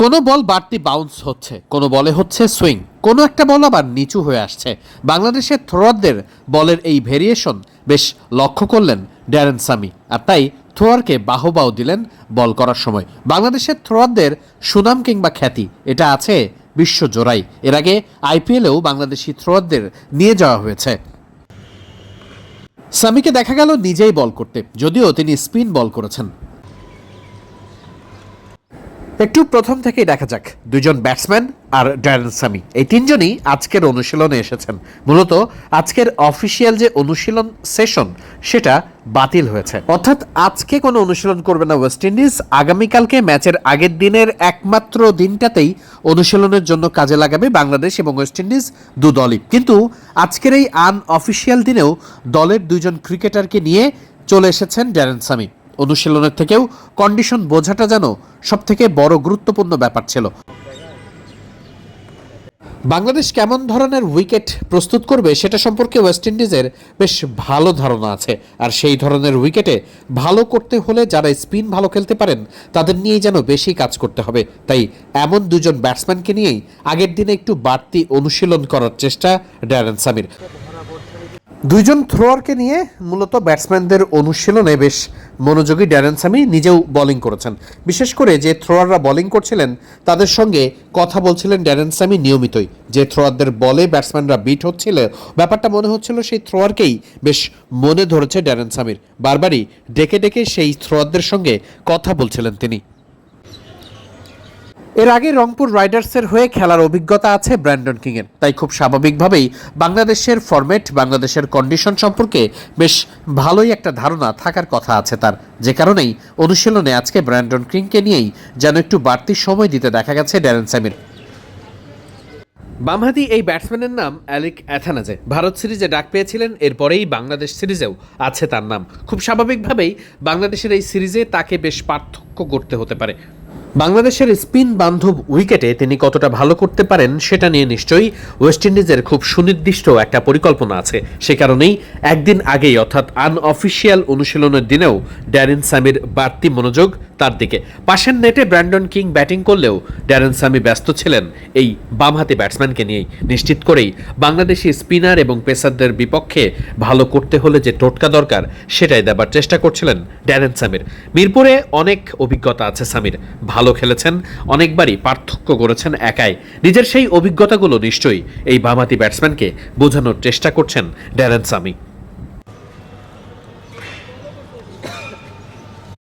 কোনো বল বাড়তি বাউন্স হচ্ছে, কোনো বলে হচ্ছে সুইং কোনো একটা বল আবার নিচু হয়ে আসছে। বাংলাদেশের থ্রোয়ারদের বলের এই ভেরিয়েশন বেশ লক্ষ্য করলেন ড্যারেন সামি, আর তাই থ্রোয়ারকে বাহবাও দিলেন বল করার সময়। বাংলাদেশের থ্রোয়ারদের সুনাম কিংবা খ্যাতি, এটা আছে বিশ্ব জোড়াই। এর আগে আইপিএলেও বাংলাদেশি থ্রোয়ারদের নিয়ে যাওয়া হয়েছে। সামিকে দেখা গেল নিজেই বল করতে, যদিও তিনি স্পিন বল করেছেন। একটু প্রথম থেকেই দেখা যাক দুজন ব্যাটসম্যান আর ড্যারেন সামি। এই তিনজনই আজকের অনুশীলনে এসেছেন। মূলত আজকের অফিসিয়াল যে অনুশীলন সেশন, সেটা বাতিল হয়েছে। অর্থাৎ আজকে কোনো অনুশীলন করবে না ওয়েস্ট ইন্ডিজ। আগামীকালকে ম্যাচের আগের দিনের একমাত্র দিনটাতেই অনুশীলনের জন্য কাজে লাগাবে বাংলাদেশ এবং ওয়েস্ট ইন্ডিজ দু দলই। কিন্তু আজকের এই আনঅফিসিয়াল দিনেও দলের দুজন ক্রিকেটারকে নিয়ে চলে এসেছেন ড্যারেন সামি। অনুশীলনের থেকেও কন্ডিশন বোঝাটা যেন সব থেকে বড় গুরুত্বপূর্ণ ব্যাপার ছিল। বাংলাদেশ কেমন ধরনের উইকেট প্রস্তুত করবে সেটা সম্পর্কে ওয়েস্ট ইন্ডিজের বেশ ভালো ধারণা আছে। আর সেই ধরনের উইকেটে ভালো করতে হলে যারা স্পিন ভালো খেলতে পারেন, তাদের নিয়েই যেন বেশি কাজ করতে হবে। তাই এমন দুজন ব্যাটসম্যানকে নিয়েই আগের দিনে একটু বাড়তি অনুশীলন করার চেষ্টা ড্যারেন সামির। দুইজন থ্রোয়ারকে নিয়ে মূলত ব্যাটসম্যানদের অনুশীলনে বেশ মনোযোগী ড্যারেন সামি নিজেও বোলিং করেছেন। বিশেষ করে যে থ্রোয়াররা বোলিং করছিলেন, তাদের সঙ্গে কথা বলছিলেন ড্যারেন সামি নিয়মিতই। যে থ্রোয়ারদের বলে ব্যাটসম্যানরা বিট হচ্ছিল, ব্যাপারটা মনে হচ্ছিল সেই থ্রোয়ারকেই বেশ মনে ধরেছে ড্যারেন সামির। বারবারই ডেকে ডেকে সেই থ্রোয়ারদের সঙ্গে কথা বলছিলেন তিনি। এর আগে রংপুর রাইডার্সের হয়ে খেলার অভিজ্ঞতা আছে ব্র্যান্ডন কিংয়ের। তাই খুব স্বাভাবিকভাবেই বাংলাদেশের ফরম্যাট, বাংলাদেশের কন্ডিশন সম্পর্কে বেশ ভালোই একটা ধারণা থাকার কথা আছে তার। যে কারণেই অনুশীলনে আজকে ব্র্যান্ডন কিংকে নিয়েই যেন একটু বাড়তি সময় দিতে দেখা গেছে ড্যারেন স্যামির। বামহাতি এই ব্যাটসম্যানের নাম অ্যালিক অ্যাথানাজে। ভারত সিরিজে ডাক পেয়েছিলেন, এরপরেই বাংলাদেশ সিরিজেও আছে তার নাম। খুব স্বাভাবিকভাবেই বাংলাদেশের এই সিরিজে তাকে বেশ পার্থক্য করতে হতে পারে। বাংলাদেশের স্পিন বান্ধব উইকেটে তিনি কতটা ভালো করতে পারেন সেটা নিয়ে নিশ্চয়ই ওয়েস্ট ইন্ডিজের খুব সুনির্দিষ্ট একটা পরিকল্পনা আছে। সে কারণেই একদিন আগেই অর্থাৎ আনঅফিসিয়াল অনুশীলনের দিনেও ড্যারিন সামির বাড়তি মনোযোগ তার দিকে। পাশের নেটে ব্র্যান্ডন কিং ব্যাটিং করলেও ড্যারেন সামি ব্যস্ত ছিলেন এই বামহাতি ব্যাটসম্যানকে নিয়েই। নিশ্চিত করেই বাংলাদেশি স্পিনার এবং পেসারদের বিপক্ষে ভালো করতে হলে যে টোটকা দরকার, সেটাই দেবার চেষ্টা করছিলেন ড্যারেন সামির। মিরপুরে অনেক অভিজ্ঞতা আছে সামির। ভালো খেলেছেন, অনেকবারই পার্থক্য করেছেন একাই। নিজের সেই অভিজ্ঞতাগুলো নিশ্চয়ই এই বামহাতি ব্যাটসম্যানকে বোঝানোর চেষ্টা করছেন ড্যারেন সামি।